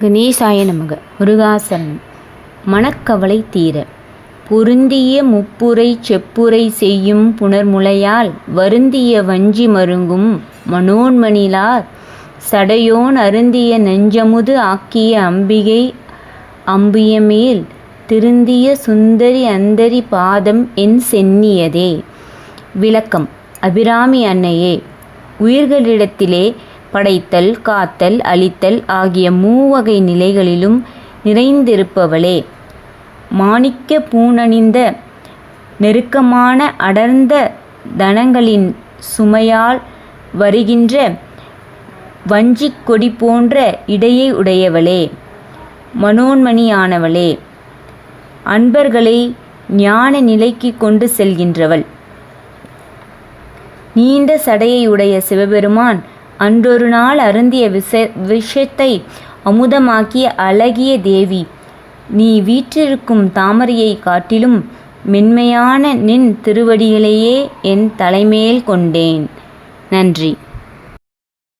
கணேசாய நமக. முருகாசனம் மனக்கவலை தீர. பொருந்திய முப்புரை செப்புரை செய்யும் புனர்முலையால் வருந்திய வஞ்சி மருங்கும் மனோன்மணிலார். சடையோன் அருந்திய நெஞ்சமுது ஆக்கிய அம்பிகை அம்பியமேல் திருந்திய சுந்தரி அந்தரி பாதம் என் சென்னியதே. விளக்கம். அபிராமி அன்னையே உயிர்களிடத்திலே படைத்தல் காத்தல் அழித்தல் ஆகிய மூவகை நிலைகளிலும் நிறைந்திருப்பவளே. மாணிக்க பூணணிந்த நெருக்கமான அடர்ந்த தனங்களின் சுமையால் வருகின்ற வஞ்சிக் கொடி போன்ற இடையை உடையவளே மனோன்மணியானவளே. அன்பர்களை ஞான நிலைக்கு கொண்டு செல்கின்றவள். நீண்ட சடையை உடைய சிவபெருமான் அன்றொரு நாள் அருந்திய விஷ விஷத்தை அமுதமாக்கிய அழகிய தேவி நீ வீற்றிருக்கும் தாமரையை காட்டிலும் மென்மையான நின் திருவடிகளையே என் தலைமேல் கொண்டேன். நன்றி.